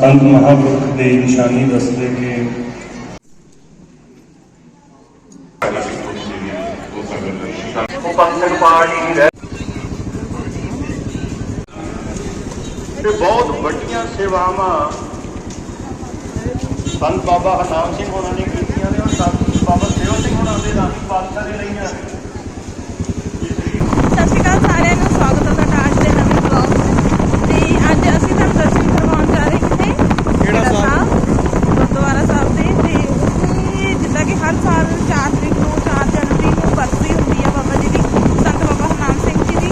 ਸੰਤ ਮਹਾਂਪੁਰਖ ਦੇ ਨਿਸ਼ਾਨੀ ਦੱਸਦੇ ਕਿ ਰਹਿ ਤੇ ਬਹੁਤ ਵੱਡੀਆਂ ਸੇਵਾਵਾਂ ਸੰਤ ਬਾਬਾ ਹਰਨਾਮ ਸਿੰਘ ਉਹਨਾਂ ਨੇ ਕੀਤੀਆਂ ਨੇ ਔਰ ਸੰਤ ਬਾਬਾ ਸੇਵਾ ਸਿੰਘ ਉਹਨਾਂ ਦੇ ਰਾਣੀ ਪਾਤਸ਼ਾਹ ਦੇ ਰਹੀਆਂ ਸਤਿ ਸ਼੍ਰੀ ਅਕਾਲ ਸਾਰਿਆਂ ਨੂੰ ਸਵਾਗਤ ਹੈ ਤੁਹਾਡਾ ਅੱਜ ਦੇ ਨਵੇਂ ਵਲੌਗ 'ਚ ਤੇ ਅੱਜ ਅਸੀਂ ਤੁਹਾਨੂੰ ਦਰਸ਼ਨ ਕਰਵਾਉਣ ਜਾ ਰਹੇ ਕਿੱਥੇ ਕਿਹੜਾ ਸਾਹਿਬ ਗੁਰਦੁਆਰਾ ਸਾਹਿਬ ਦੇ ਤੇ ਉੱਥੇ ਜਿੱਦਾਂ ਕਿ ਹਰ ਸਾਲ 4 ਤਰੀਕ ਨੂੰ 4 ਜਨਵਰੀ ਨੂੰ ਬਰਸੀ ਹੁੰਦੀ ਆ ਬਾਬਾ ਜੀ ਦੀ ਸੰਤ ਬਾਬਾ ਹਰਨਾਮ ਸਿੰਘ ਜੀ ਦੀ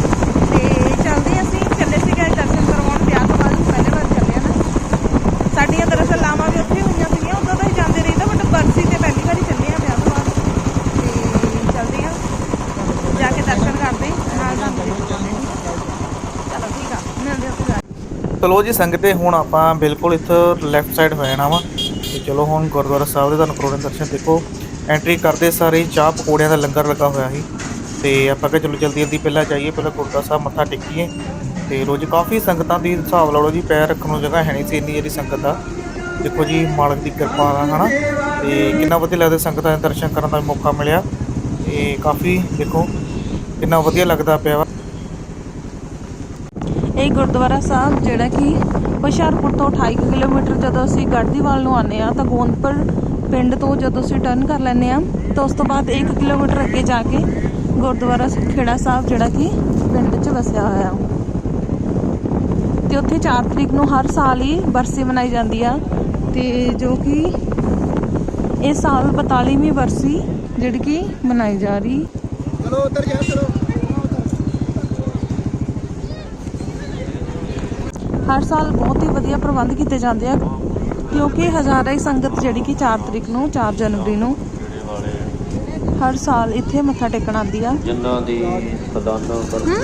ਤੇ ਚੱਲਦੇ ਅਸੀਂ ਚੱਲੇ ਸੀਗੇ ਦਰਸ਼ਨ ਕਰਵਾਉਣ ਵਿਆਹ ਤੋਂ ਬਾਅਦ ਪਹਿਲੇ ਵਾਰ ਚੱਲੇ ਆ ਨਾ ਸਾਡੀਆਂ ਦਰਅਸਲ ਲਾਵਾਂ ਵੀ ਉੱਥੇ ਹੋਈਆਂ ਸੀਗੀਆਂ ਉਦੋਂ ਤਾਂ ਹੀ ਜਾਂਦੇ ਰਹੀਦਾ ਬਟ ਬਰਸੀ ਤੇ ਪਹਿਲੀ ਵਾਰੀ ਚੱਲੇ ਆ ਵਿਆਹ ਤੋਂ ਬਾਅਦ ਤੇ ਚੱਲਦੇ ਆ ਜਾ ਕੇ ਦਰਸ਼ਨ ਕਰਦੇ ਨਾਲ ਨਾਲ ਚਲੋ ਠੀਕ ਆ ਮਿਲਦੇ ਹਾਂ ਫਿਰ ਚਲੋ ਜੀ ਸੰਗਤੇ ਹੁਣ ਆਪਾਂ ਬਿਲਕੁਲ ਇੱਥੋਂ ਲੈਫਟ ਸਾਈਡ ਹੋ ਜਾਣਾ ਵਾ। ਤੇ ਚਲੋ ਹੁਣ ਗੁਰਦੁਆਰਾ ਸਾਹਿਬ ਦੇ ਤੁਹਾਨੂੰ ਕਰੋੜੇ ਦਰਸ਼ਨ ਦੇਖੋ। ਐਂਟਰੀ ਕਰਦੇ ਸਾਰੇ ਚਾਹ ਪਕੌੜਿਆਂ ਦਾ ਲੰਗਰ ਲੱਗਾ ਹੋਇਆ ਸੀ। ਤੇ ਆਪਾਂ ਕਿਹਾ ਚਲੋ ਜਲਦੀ ਜਲਦੀ ਪਹਿਲਾਂ ਜਾਈਏ, ਪਹਿਲਾਂ ਗੁਰਦੁਆਰਾ ਸਾਹਿਬ ਮੱਥਾ ਟੇਕੀਏ। ਤੇ ਰੋਜ਼ ਕਾਫੀ ਸੰਗਤਾਂ ਦੀ ਹਿਸਾਬ ਲਾ ਲਓ ਜੀ, ਪੈਰ ਰੱਖਣ ਨੂੰ ਜਗ੍ਹਾ ਹੈ ਨਹੀਂ ਸੀ ਇੰਨੀ ਜਿਹੜੀ ਸੰਗਤ ਆ ਦੇਖੋ ਜੀ, ਮਾਲਕ ਦੀ ਕਿਰਪਾ ਨਾਲ, ਹਨਾ? ਤੇ ਕਿੰਨਾ ਵਧੀਆ ਲੱਗਦਾ ਸੰਗਤਾਂ ਦੇ ਦਰਸ਼ਨ ਕਰਨ ਦਾ ਮੌਕਾ ਮਿਲਿਆ। ਤੇ ਕਾਫੀ ਦੇਖੋ, ਕਿੰਨਾ ਵਧੀਆ ਲੱਗਦਾ ਪਿਆ ਵਾ। ਇਹ ਗੁਰਦੁਆਰਾ ਸਾਹਿਬ ਜਿਹੜਾ ਕਿ ਹੁਸ਼ਿਆਰਪੁਰ ਤੋਂ 28 ਕੁ ਕਿਲੋਮੀਟਰ ਜਦੋਂ ਅਸੀਂ ਗੜਦੀਵਾਲ ਨੂੰ ਆਉਂਦੇ ਆ ਤਾਂ ਗੋਂਦਪੁਰ ਪਿੰਡ ਤੋਂ ਜਦੋਂ ਅਸੀਂ ਟਰਨ ਕਰ ਲੈਂਦੇ ਆ ਤਾਂ ਉਸ ਤੋਂ ਬਾਅਦ 1 ਕਿਲੋਮੀਟਰ ਅੱਗੇ ਜਾ ਕੇ ਗੁਰਦੁਆਰਾ ਖੇੜਾ ਸਾਹਿਬ ਜਿਹੜਾ ਕਿ ਪਿੰਡ 'ਚ ਵਸਿਆ ਹੋਇਆ ਤੇ ਉੱਥੇ 4 ਤਰੀਕ ਨੂੰ ਹਰ ਸਾਲ ਹੀ ਬਰਸੀ ਮਨਾਈ ਜਾਂਦੀ ਆ ਤੇ ਜੋ ਕਿ ਇਸ ਸਾਲ 42ਵੀਂ ਬਰਸੀ ਜਿਹੜੀ ਕਿ ਮਨਾਈ ਜਾ ਰਹੀ। ਹਰ ਸਾਲ ਬਹੁਤ ਹੀ ਵਧੀਆ ਪ੍ਰਬੰਧ ਕੀਤੇ ਜਾਂਦੇ ਆ ਕਿਉਂਕਿ ਹਜ਼ਾਰਾਂ ਹੀ ਸੰਗਤ ਜਿਹੜੀ ਕਿ 4 ਤਰੀਕ ਨੂੰ 4 ਜਨਵਰੀ ਨੂੰ ਹਰ ਸਾਲ ਇੱਥੇ ਮੱਥਾ ਟੇਕਣ ਆਉਂਦੀ ਆ। ਜਿਨ੍ਹਾਂ ਦੀ ਕਰਦੇ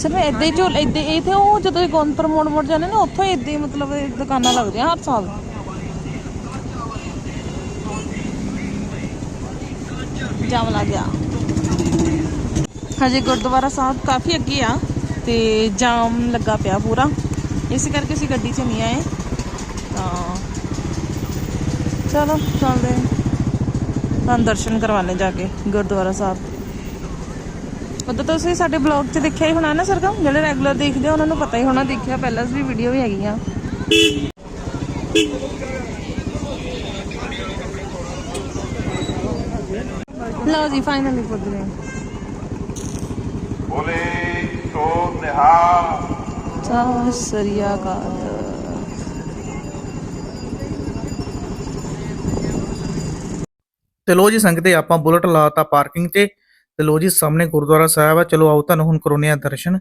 ਸਿਰਫ ਇਦਾਂ ਹੀ ਝੋਲ ਇਦਾਂ ਤੇ ਉਹ ਜਦੋਂ ਗੋਂਦਪੁਰ ਮੋੜ ਮੋੜ ਜਾਂਦੇ ਨੇ ਉੱਥੋਂ ਇਦਾਂ ਹੀ ਮਤਲਬ ਦੁਕਾਨਾਂ ਲੱਗਦੀਆਂ ਹਰ ਸਾਲ। ਜਾਮ ਗਿਆ। ਹਜੇ ਗੁਰਦੁਆਰਾ ਸਾਹਿਬ ਕਾਫੀ ਅੱਗੇ ਆ ਤੇ ਜਾਮ ਲੱਗਾ ਪਿਆ ਪੂਰਾ। ਇਸ ਕਰਕੇ ਅਸੀਂ ਗੱਡੀ 'ਚ ਨਹੀਂ ਆਏ। ਤਾਂ ਚਲੋ, ਚੱਲਦੇ ਤੁਹਾਨੂੰ ਦਰਸ਼ਨ ਕਰਵਾਣੇ ਜਾ ਕੇ ਗੁਰਦੁਆਰਾ ਸਾਹਿਬ। ਉਦੋਂ ਤਾਂ ਤੁਸੀਂ ਸਾਡੇ ਬਲੌਗ 'ਚ ਦੇਖਿਆ ਹੀ ਹੋਣਾ ਨਾ ਸਰਗਮ? ਜਿਹੜੇ ਰੈਗੂਲਰ ਦੇਖਦੇ ਆ ਉਹਨਾਂ ਨੂੰ ਪਤਾ ਹੀ ਹੋਣਾ। ਦੇਖਿਆ, ਪਹਿਲਾਂ ਵੀ ਵੀਡੀਓ ਵੀ ਹੈਗੀਆਂ। ਲਓ ਜੀ ਫਾਈਨਲੀ ਪੁੱਜ ਗਏ। ਬੋਲੇ ਸੋ ਨਿਹਾਲ ਸਤਿ ਸ੍ਰੀ ਅਕਾਲ। ਤੇ ਲੋ ਜੀ ਸੰਗਤੇ ਆਪਾਂ ਬੁਲਟ ਲਾਤਾ ਪਾਰਕਿੰਗ ਤੇ। ਤੇ ਲੋ ਜੀ ਸਾਹਮਣੇ ਗੁਰਦੁਆਰਾ ਸਾਹਿਬ ਆ। ਚਲੋ ਆਓ ਤੁਹਾਨੂੰ ਹੁਣ ਕਰਾਉਣੇ ਆ ਦਰਸ਼ਨ।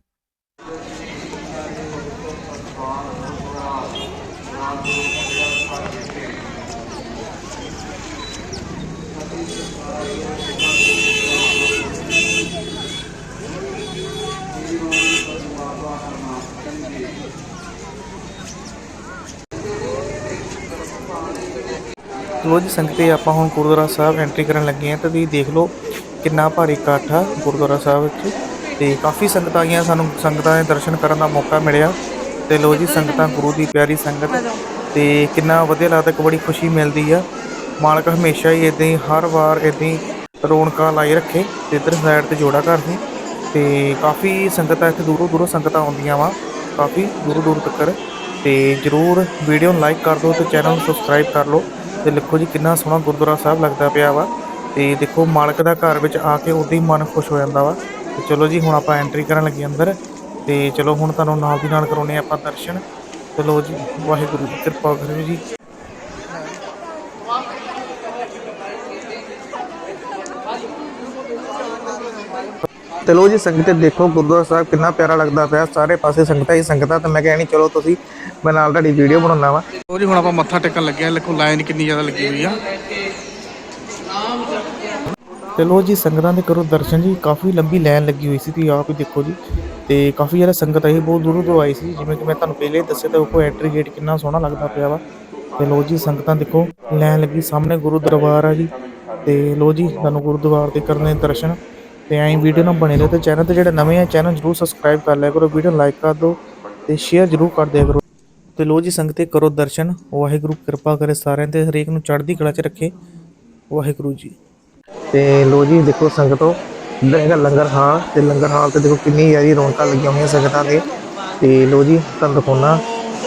ਲੋ ਜੀ ਸੰਗਤੇ ਆਪਾਂ ਹੁਣ ਗੁਰਦੁਆਰਾ ਸਾਹਿਬ ਐਂਟਰੀ ਕਰਨ ਲੱਗੇ ਆ ਤੇ ਤੁਸੀਂ ਦੇਖ ਲਓ ਕਿੰਨਾ ਭਾਰੀ ਇਕੱਠ ਆ ਗੁਰਦੁਆਰਾ ਸਾਹਿਬ ਵਿੱਚ। ਤੇ ਕਾਫੀ ਸੰਗਤਾਂ ਆਈਆਂ, ਸਾਨੂੰ ਸੰਗਤਾਂ ਦੇ ਦਰਸ਼ਨ ਕਰਨ ਦਾ ਮੌਕਾ ਮਿਲਿਆ। ਤੇ ਲੋ ਜੀ, ਸੰਗਤਾਂ ਗੁਰੂ ਦੀ ਪਿਆਰੀ ਸੰਗਤ। ਤੇ ਕਿੰਨਾ ਵਧੀਆ ਲੱਗਦਾ ਕਿ ਬੜੀ ਖੁਸ਼ੀ ਮਿਲਦੀ ਆ। ਮਾਲਕ ਹਮੇਸ਼ਾ ਹੀ ਇਦਾਂ ਹੀ, ਹਰ ਵਾਰ ਇਦਾਂ ਹੀ ਰੌਣਕਾਂ ਲਾਈ ਰੱਖੇ, ਤੇ ਇੱਧਰ ਸਾਈਡ ਤੇ ਜੋੜਾ ਘਰ ਸੀ ਤੇ ਕਾਫੀ ਸੰਗਤਾਂ ਇੱਥੇ ਦੂਰੋਂ ਦੂਰੋਂ ਸੰਗਤਾਂ ਆਉਂਦੀਆਂ ਵਾ, ਕਾਫੀ ਦੂਰੋਂ ਦੂਰ ਤੱਕ ਤੇ ਜਰੂਰ ਵੀਡੀਓ ਨੂੰ ਲਾਈਕ ਕਰ ਦਿਓ ਤੇ ਚੈਨਲ ਨੂੰ ਸਬਸਕ੍ਰਾਈਬ ਕਰ ਲਓ। ਤੇ ਲਿਖੋ ਜੀ, ਕਿੰਨਾ ਸੋਹਣਾ ਗੁਰਦੁਆਰਾ ਸਾਹਿਬ ਲੱਗਦਾ ਪਿਆ ਵਾ। ਤੇ ਦੇਖੋ, ਮਾਲਕ ਦਾ ਘਰ ਵਿੱਚ ਆ ਕੇ ਉਦੋਂ ਹੀ ਮਨ ਖੁਸ਼ ਹੋ ਜਾਂਦਾ ਵਾ। ਤੇ ਚਲੋ ਜੀ, ਹੁਣ ਆਪਾਂ ਐਂਟਰੀ ਕਰਨ ਲੱਗੇ ਅੰਦਰ। ਤੇ ਚਲੋ, ਹੁਣ ਤੁਹਾਨੂੰ ਨਾਲ ਦੀ ਨਾਲ ਕਰਾਉਣੇ ਆਪਾਂ ਦਰਸ਼ਨ। ਚਲੋ ਜੀ, ਵਾਹਿਗੁਰੂ ਜੀ ਕਿਰਪਾ ਕਰਿਓ ਜੀ। ਤੇ ਲੋ ਜੀ ਸੰਗਤ ਦੇਖੋ ਗੁਰਦੁਆਰਾ ਸਾਹਿਬ ਕਿੰਨਾ ਪਿਆਰਾ ਲੱਗਦਾ ਪਿਆ ਸਾਰੇ ਪਾਸੇ ਸੰਗਤਾਂ ਹੀ ਸੰਗਤਾਂ ਤੇ ਮੈਂ ਕਹਿਣੀ ਚਲੋ ਤੁਸੀਂ ਮੈਂ ਨਾਲ ਤੁਹਾਡੀ ਵੀਡੀਓ ਬਣਾਉਣਾ ਵਾ। ਲੋ ਜੀ ਹੁਣ ਆਪਾਂ ਮੱਥਾ ਟੇਕਣ ਲੱਗੇ ਆ ਦੇਖੋ ਲਾਈਨ ਕਿੰਨੀ ਜ਼ਿਆਦਾ ਲੱਗੀ ਹੋਈ ਆ। ਤੇ ਲੋ ਜੀ ਸੰਗਤਾਂ ਦੇ ਕਰੋ ਦਰਸ਼ਨ ਜੀ ਕਾਫੀ ਲੰਬੀ ਲਾਈਨ ਲੱਗੀ ਹੋਈ ਸੀ ਤੁਸੀਂ ਆਪ ਹੀ ਦੇਖੋ ਜੀ ਤੇ ਕਾਫੀ ਜ਼ਿਆਦਾ ਸੰਗਤ ਆਈ ਬਹੁਤ ਦੂਰੋਂ ਦੂਰੋਂ ਆਈ ਸੀ ਜਿਵੇਂ ਕਿ ਮੈਂ ਤੁਹਾਨੂੰ ਪਹਿਲੇ ਦੱਸਿਆ ਤਾਂ ਉਹ ਐਂਟਰੀ ਗੇਟ ਕਿੰਨਾ ਸੋਹਣਾ ਲੱਗਦਾ ਪਿਆ ਵਾ। ਤੇ ਲੋ ਜੀ ਸੰਗਤਾਂ ਦੇਖੋ ਲੈਣ ਲੱਗੀ ਸਾਹਮਣੇ ਗੁਰੂ ਦਰਬਾਰ ਆ ਜੀ ਤੇ ਲੋ ਜੀ ਤੁਹਾਨੂੰ ਗੁਰਦੁਆਰ ਦੇ ਕਰਨੇ ਦਰਸ਼ਨ। ਤੇ ਐਂ ਵੀਡੀਓ ਨਾਲ ਬਣੇ ਰਹੋ ਤੇ ਚੈਨਲ ਤੇ ਜਿਹੜੇ ਨਵੇਂ ਆ ਚੈਨਲ ਜਰੂਰ ਸਬਸਕ੍ਰਾਈਬ ਕਰ ਲਿਆ ਕਰੋ ਵੀਡੀਓ ਲਾਈਕ ਕਰ ਦਿਓ ਤੇ ਸ਼ੇਅਰ ਜਰੂਰ ਕਰ ਦਿਆ ਕਰੋ। ਤੇ ਲੋ ਜੀ ਸੰਗਤੇ, ਕਰੋ ਦਰਸ਼ਨ, ਵਾਹਿਗੁਰੂ ਕਿਰਪਾ ਕਰੇ ਸਾਰਿਆਂ ਤੇ, ਹਰੇਕ ਨੂੰ ਚੜ੍ਹਦੀ ਕਲਾ 'ਚ ਰੱਖੇ, ਵਾਹਿਗੁਰੂ ਜੀ। ਤੇ ਲੋ ਜੀ ਦੇਖੋ ਸੰਗਤੋ ਇੱਧਰ ਲੰਗਰ ਹਾਲ ਤੇ ਲੰਗਰ ਹਾਲ ਤੇ ਦੇਖੋ ਕਿੰਨੀ ਜ਼ਿਆਦਾ ਰੌਣਕਾਂ ਲੱਗੀਆਂ ਹੋਈਆਂ ਸੰਗਤਾਂ ਦੇ। ਤੇ ਲੋ ਜੀ ਤੁਹਾਨੂੰ ਦਿਖਾਉਣਾ,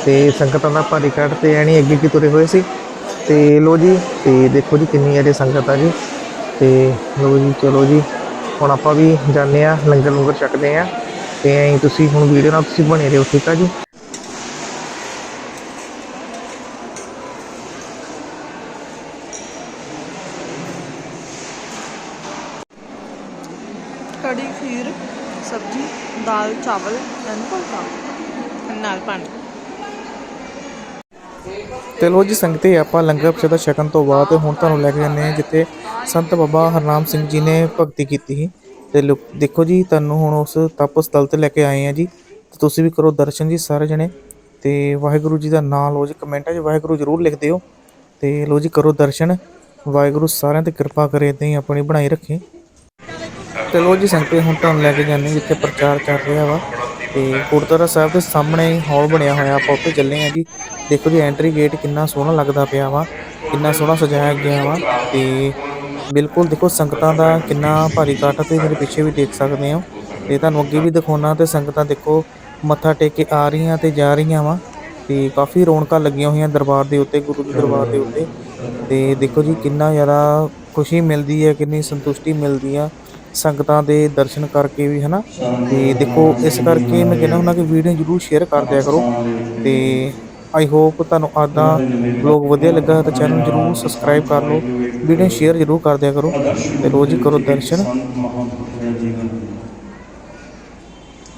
ਤੇ ਸੰਗਤਾਂ ਦਾ ਭਾਰੀ ਕੱਟ ਤੇ ਐਣੀ ਅੱਗੇ ਕੀ ਤੁਰੇ ਹੋਏ ਸੀ। ਤੇ ਲੋ ਜੀ, ਤੇ ਦੇਖੋ ਜੀ ਕਿੰਨੀ ਜ਼ਿਆਦਾ ਸੰਗਤ ਆ ਜੀ ਤੇ ਲੋ ਜੀ, ਚਲੋ ਜੀ। ਹੁਣ ਆਪਾਂ ਵੀ ਜਾਂਦੇ ਆ ਲੰਗਰ ਲੰਗਰ ਛਕਦੇ ਆ ਤੇ ਐਂ ਤੁਸੀਂ ਹੁਣ ਵੀਡੀਓ ਨਾਲ ਤੁਸੀਂ ਬਣੇ ਰਹੋ, ਠੀਕ ਆ ਜੀ? ਕੜੀ ਖੀਰ, ਸਬਜ਼ੀ, ਦਾਲ, ਚਾਵਲ ਐਂਡ ਫੁਲਕਾ ਨਾਲ ਪਾਣੀ। ਤੇ ਲੋ ਜੀ, ਸੰਗਤੇ ਆਪਾਂ ਲੰਗਰ ਪ੍ਰਸ਼ਾਦਾ ਛਕਣ ਤੋਂ ਬਾਅਦ ਹੁਣ ਤੁਹਾਨੂੰ ਲੈ ਕੇ ਜਾਂਦੇ ਹਾਂ ਜਿੱਥੇ ਸੰਤ ਬਾਬਾ ਹਰਨਾਮ ਸਿੰਘ ਜੀ ਨੇ ਭਗਤੀ ਕੀਤੀ ਸੀ। ਤੇ ਲੋ- ਦੇਖੋ ਜੀ, ਤੁਹਾਨੂੰ ਹੁਣ ਉਸ ਤਪ ਸਥਲ ਤੇ ਲੈ ਕੇ ਆਏ ਆ ਜੀ। ਤੇ ਤੁਸੀਂ ਵੀ ਕਰੋ ਦਰਸ਼ਨ ਜੀ ਸਾਰੇ ਜਣੇ। ਤੇ ਵਾਹਿਗੁਰੂ ਜੀ ਦਾ ਨਾਮ ਲੋ ਜੀ, ਕਮੈਂਟਾਂ 'ਚ ਵਾਹਿਗੁਰੂ ਜ਼ਰੂਰ ਲਿਖ ਦਿਓ। ਤੇ ਲੋ ਜੀ, ਕਰੋ ਦਰਸ਼ਨ। ਵਾਹਿਗੁਰੂ ਸਾਰਿਆਂ ਤੇ ਕਿਰਪਾ ਕਰੇ, ਇਦਾਂ ਹੀ ਆਪਣੀ ਬਣਾਈ ਰੱਖੇ। ਤੇ ਲੋ ਜੀ, ਸੰਗਤੇ ਹੁਣ ਤੁਹਾਨੂੰ ਲੈ ਕੇ ਜਾਂਦੇ ਜਿੱਥੇ ਪ੍ਰਚਾਰ ਚੱਲ ਰਿਹਾ ਵਾ। ਤੇ ਗੁਰਦੁਆਰਾ ਸਾਹਿਬ ਦੇ ਸਾਹਮਣੇ ਹੀ ਹਾਲ ਬਣਿਆ ਹੋਇਆ। ਆਪਾਂ ਉੱਥੇ ਚੱਲੇ ਆ ਜੀ। ਦੇਖੋ ਜੀ ਐਂਟਰੀ ਗੇਟ ਕਿੰਨਾ ਸੋਹਣਾ ਲੱਗਦਾ ਪਿਆ ਵਾ, ਕਿੰਨਾ ਸੋਹਣਾ ਸਜਾਇਆ ਗਿਆ ਵਾ ਤੇ ਬਿਲਕੁਲ ਦੇਖੋ, ਸੰਗਤਾਂ ਦਾ ਕਿੰਨਾ ਭਾਰੀ ਇਕੱਠ ਤੇ ਮੇਰੇ ਪਿੱਛੇ ਵੀ ਦੇਖ ਸਕਦੇ ਹੋ। ਤੇ ਤੁਹਾਨੂੰ ਅੱਗੇ ਵੀ ਦਿਖਾਉਣਾ ਤੇ ਸੰਗਤਾਂ ਦੇਖੋ, ਮੱਥਾ ਟੇਕ ਕੇ ਆ ਰਹੀਆਂ ਤੇ ਜਾ ਰਹੀਆਂ ਵਾ ਤੇ ਕਾਫੀ ਰੌਣਕਾਂ ਲੱਗੀਆਂ ਹੋਈਆਂ ਦਰਬਾਰ ਦੇ ਉੱਤੇ, ਗੁਰੂ ਦੇ ਦਰਬਾਰ ਦੇ ਉੱਤੇ। ਤੇ ਦੇਖੋ ਜੀ, ਕਿੰਨਾ ਜ਼ਿਆਦਾ ਖੁਸ਼ੀ ਮਿਲਦੀ ਹੈ, ਕਿੰਨੀ ਸੰਤੁਸ਼ਟੀ ਮਿਲਦੀ ਆ। ਸੰਗਤਾਂ ਦੇ ਦਰਸ਼ਨ ਕਰਕੇ ਵੀ ਹਨਾ ਤੇ ਦੇਖੋ ਇਸ ਕਰਕੇ ਮੈਂ ਕਹਿੰਦਾ ਹੁੰਦਾ ਕਿ ਵੀਡੀਓ ਜਰੂਰ ਸ਼ੇਅਰ ਕਰ ਦਿਆ ਕਰੋ ਤੇ ਆਈ ਹੋਪ ਤੁਹਾਨੂੰ ਅੱਜ ਦਾ ਵਲੌਗ ਵਧੀਆ ਲੱਗਾ ਤਾਂ ਚੈਨਲ ਜਰੂਰ ਸਬਸਕ੍ਰਾਈਬ ਕਰ ਲਓ ਵੀਡੀਓ ਸ਼ੇਅਰ ਜਰੂਰ ਕਰ ਦਿਆ ਕਰੋ ਤੇ ਰੋਜ਼ ਹੀ ਕਰੋ ਦਰਸ਼ਨ। ਸੰਤ ਮਹਾਂਪੁਰਖ ਦਾ ਜੀਵਨ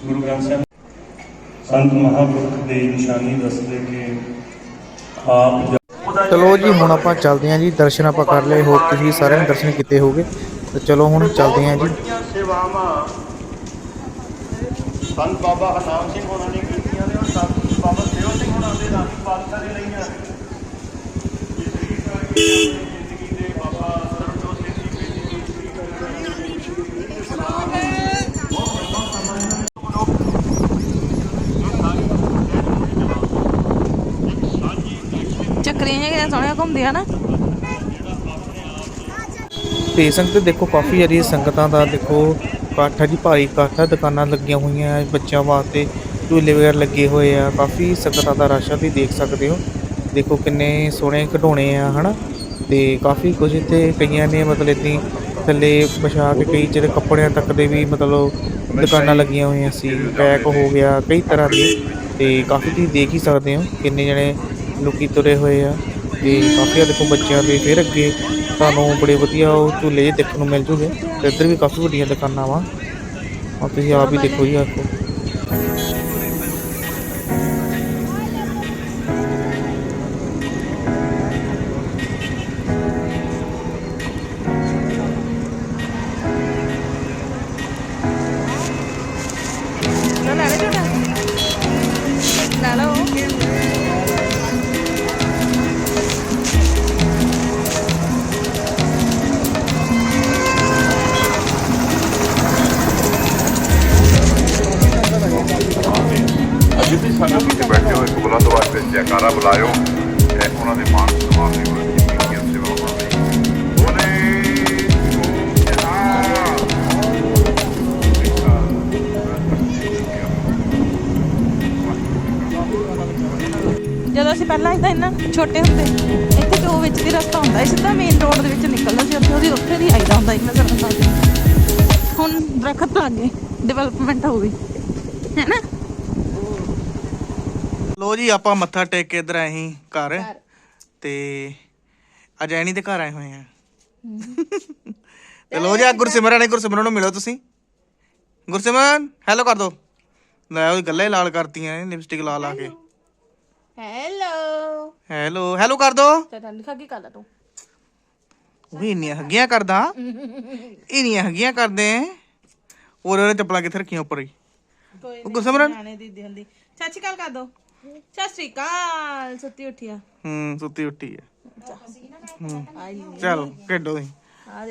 ਗੁਰੂ ਗ੍ਰੰਥ ਸਾਹਿਬ ਸੰਤ ਮਹਾਂਪੁਰਖ ਦੇ ਨਿਸ਼ਾਨੀ ਦੱਸਦੇ ਕਿ ਆਪ ਜ- ਚਲੋ ਜੀ ਹੁਣ ਆਪਾਂ ਚੱਲਦੇ ਹਾਂ ਜੀ ਦਰਸ਼ਨ ਆਪਾਂ ਕਰ ਲਏ ਹੋਪ ਤੁਸੀਂ ਸਾਰਿਆਂ ਨੇ ਦਰਸ਼ਨ ਕੀਤੇ ਹੋਗੇ। ਤੇ ਚਲੋ ਹੁਣ ਚੱਲਦੇ ਹਾਂ ਜੀ। ਸੇਵਾਵਾਂ। ਸੰਤ ਬਾਬਾ ਹਰਨਾਮ ਸਿੰਘ ਉਹਨਾਂ ਨੇ ਕੀਤੀਆਂ ਨੇ ਔਰ ਸੰਤ ਬਾਬਾ ਸੇਵਾ ਸਿੰਘ ਉਹਨਾਂ ਦੇ ਰਾਣੀ ਪਾਤਸ਼ਾਹ ਦੇ ਲਈਆਂ ਜ਼ਿੰਦਗੀ ਦੇ ਬਾਬਾ ਸਰਬਜੋਤ ਸਿੰਘ ਜੀ ਬੇਟੀ ਚੱਕਰੀਆਂ ਜਿਹੀਆਂ ਸੋਹਣੀਆਂ ਘੁੰਮਦੀਆਂ ਨਾ। ਤੇ ਸੰਗਤ ਦੇਖੋ ਕਾਫੀ ਜ਼ਿਆਦਾ ਸੰਗਤਾਂ ਦਾ ਦੇਖੋ ਇਕੱਠ ਜੀ, ਭਾਰੀ ਇਕੱਠ ਦੁਕਾਨਾਂ ਲੱਗੀਆਂ ਹੋਈਆਂ ਬੱਚਿਆਂ ਵਾਸਤੇ ਝੂਲੇ ਵਗੈਰਾ ਲੱਗੇ ਹੋਏ ਆ, ਕਾਫੀ ਸੰਗਤਾਂ ਦਾ ਰਸ਼ ਆ, ਤੁਸੀਂ ਦੇਖ ਸਕਦੇ ਹੋ। ਦੇਖੋ ਕਿੰਨੇ ਸੋਹਣੇ ਖਿਡੌਣੇ ਆ, ਹਨਾ? ਤੇ ਕਾਫੀ ਕੁਝ ਇੱਥੇ ਕਈਆਂ ਨੇ ਮਤਲਬ ਇਦਾਂ ਥੱਲੇ ਵਿਛਾ ਕੇ ਕਈ ਜਿਹੜੇ ਕੱਪੜਿਆਂ ਤੱਕ ਦੇ ਵੀ ਮਤਲਬ ਦੁਕਾਨਾਂ ਲੱਗੀਆਂ ਹੋਈਆਂ ਸੀ ਬੈਗ ਹੋ ਗਿਆ, ਕਈ ਤਰ੍ਹਾਂ ਦੇ। ਤੇ ਕਾਫੀ ਤੁਸੀਂ ਦੇਖ ਹੀ ਸਕਦੇ ਹੋ ਕਿੰਨੇ ਜਣੇ ਲੋਕੀ ਤੁਰੇ ਹੋਏ ਆ। ਤੇ ਕਾਫੀ ਆ ਦੇਖੋ ਬੱਚਿਆਂ ਦੇ ਫਿਰ ਅੱਗੇ ਤੁਹਾਨੂੰ ਬੜੇ ਵਧੀਆ ਉਹ ਝੂਲੇ ਜਿਹੇ ਦੇਖਣ ਨੂੰ ਮਿਲ ਜੂਗੇ ਤੇ ਇੱਧਰ ਵੀ ਕਾਫੀ ਵੱਡੀਆਂ ਦੁਕਾਨਾਂ ਵਾ। ਆ ਤੁਸੀਂ ਆਪ ਹੀ ਦੇਖੋ ਜੀ ਆਖੋ ਜੈਕਾਰਾ ਬੁਲਾਇਓ ਤੇ ਉਹਨਾਂ ਦੇ ਮਾਨ ਸਨਮਾਨ ਲਈ ਉਹਨਾਂ ਦੀ ਕੀਤੀਆਂ ਸੇਵਾਵਾਂ ਲਈ ਬੋਲੇ ਜਦੋਂ ਅਸੀਂ ਪਹਿਲਾਂ ਇਦਾਂ ਇੰਨਾ ਛੋਟੇ ਹੁੰਦੇ, ਇੱਥੇ ਦੋ ਵਿੱਚ ਦੀ ਰਸਤਾ ਹੁੰਦਾ ਸੀ, ਸਿੱਧਾ ਮੇਨ ਰੋਡ ਦੇ ਵਿੱਚ ਨਿਕਲਦਾ ਸੀ ਉੱਥੇ, ਉਹਦੀ ਉੱਥੇ ਦੀ ਆਈਦਾ ਹੁੰਦਾ ਸੀ ਨਜ਼ਰ ਆਉਂਦਾ ਸੀ। ਹੁਣ ਦਰਖਤ ਲੱਗ ਗਏ ਡਿਵੈਲਪਮੈਂਟ ਹੋ ਗਈ, ਹੈ ਨਾ? ਲੋ ਜੀ ਆਪਾਂ ਮੱਥਾ ਟੇਕ ਕੇ ਇਧਰ ਆਏ ਸੀ ਘਰ। ਤੇ ਅੱਜ ਐਣੀ ਦੇ ਘਰ ਆਏ ਹੋਏ ਆ। ਤੇ ਲੋ ਜੀ ਆ ਗੁਰਸਿਮਰਨ ਨੇ ਗੁਰਸਿਮਰਨ ਨੂੰ ਮਿਲੋ ਤੁਸੀਂ। ਗੁਰਸਿਮਰਨ ਹੈਲੋ ਕਰ ਦੋ। ਲੈ ਉਹ ਗੱਲਾਂ ਹੀ ਲਾਲ ਕਰਤੀਆਂ ਲਿਪਸਟਿਕ ਲਾ ਲਾ ਕੇ। ਹੈਲੋ ਹੈਲੋ ਹੈਲੋ ਕਰ ਦੋ। ਤੇ ਲਿਖਾ ਕੀ ਕਰਦਾ ਤੂੰ। ਉਹ ਇੰਨੀਆਂ ਹੱਗੀਆਂ ਕਰਦਾ। ਇੰਨੀਆਂ ਹੱਗੀਆਂ ਕਰਦੇ ਹੋਰ ਉਹਨੇ ਚੱਪਲਾਂ ਕਿੱਥੇ ਰੱਖੀਆਂ ਉੱਪਰ ਹੀ? ਕੋਈ ਉਹ ਗੁਰਸਿਮਰਨ। ਨਾਨੇ ਦੀ ਹੁੰਦੀ। ਚਾਚੀ ਕਾਲ ਕਰ ਦੋ। ਸਤਿ ਸ਼੍ਰੀ ਅਕਾਲ ਸੁੱਤੀ ਉੱਠਿਆ ਹੂੰ ਸੁੱਤੀ ਉੱਠੀ ਹੈ। ਹੂੰ ਚਲ ਖੇਡੋ ਤੁਸੀਂ।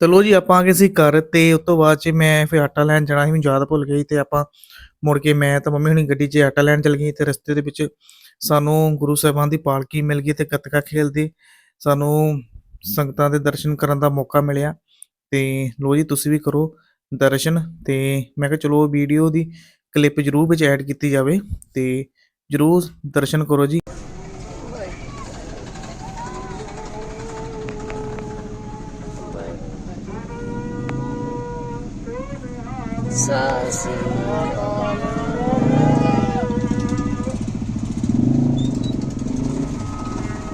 ਤੇ ਲੋ ਜੀ ਆਪਾਂ ਆ ਗਏ ਸੀ ਘਰ ਤੇ ਉਸ ਤੋਂ ਬਾਅਦ ਚ ਮੈਂ ਫਿਰ ਆਟਾ ਲੈਣ ਜਾਣਾ ਸੀ ਮੈਨੂੰ ਯਾਦ ਭੁੱਲ ਗਈ ਤੇ ਆਪਾਂ ਮੁੜ ਕੇ ਮੈਂ ਤਾਂ ਮੰਮੀ ਹੁਣੀ ਗੱਡੀ 'ਚ ਆਟਾ ਲੈਣ ਚਲ ਗਈ ਤੇ ਰਸਤੇ ਦੇ ਵਿੱਚ ਸਾਨੂੰ ਗੁਰੂ ਸਾਹਿਬਾਨ ਦੀ ਪਾਲਕੀ ਮਿਲ ਗਈ ਤੇ ਗੱਤਕਾ ਖੇਲਦੇ। ਸਾਨੂੰ ਸੰਗਤਾਂ ਦੇ ਦਰਸ਼ਨ ਕਰਨ ਦਾ ਮੌਕਾ ਮਿਲਿਆ ਤੇ ਲੋ ਜੀ ਤੁਸੀਂ ਵੀ ਕਰੋ ਦਰਸ਼ਨ ਤੇ ਮੈਂ ਕਿਹਾ ਚਲੋ ਵੀਡੀਓ ਦੀ ਕਲਿੱਪ ਜ਼ਰੂਰ ਵਿੱਚ ਐਡ ਕੀਤੀ ਜਾਵੇ ਤੇ ਜ਼ਰੂਰ ਦਰਸ਼ਨ ਕਰੋ ਜੀ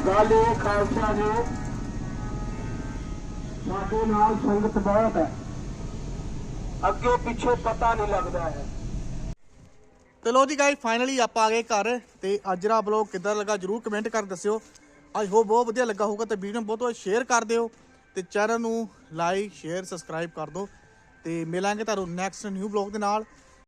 ਗੱਲ ਇਹ ਖਾਲਸਾ ਜੀ ਸਾਡੇ ਨਾਲ ਸੰਗਤ ਬਹੁਤ ਹੈ ਅੱਗੇ ਪਿੱਛੇ ਪਤਾ ਨਹੀਂ ਲੱਗਦਾ ਹੈ ਤੇ ਲੋ ਜੀ ਗਾਇਸ ਫਾਈਨਲੀ ਆਪਾਂ ਆ ਗਏ ਘਰ ਤੇ ਅੱਜ ਦਾ ਬਲੌਗ ਕਿੱਦਾਂ ਲੱਗਾ ਜਰੂਰ ਕਮੈਂਟ ਕਰ ਦੱਸਿਓ। ਅੱਜ ਹੋਪ ਬਹੁਤ ਵਧੀਆ ਲੱਗਾ ਹੋਊਗਾ ਤੇ ਵੀਡੀਓ ਨੂੰ ਬਹੁਤ ਬਹੁਤ ਸ਼ੇਅਰ ਕਰ ਦਿਓ ਤੇ ਚੈਨਲ ਨੂੰ ਲਾਈਕ ਸ਼ੇਅਰ ਸਬਸਕ੍ਰਾਈਬ ਕਰ ਦਿਓ ਤੇ ਮਿਲਾਂਗੇ ਤੁਹਾਨੂੰ ਨੈਕਸਟ ਨਿਊ ਬਲੌਗ ਦੇ ਨਾਲ।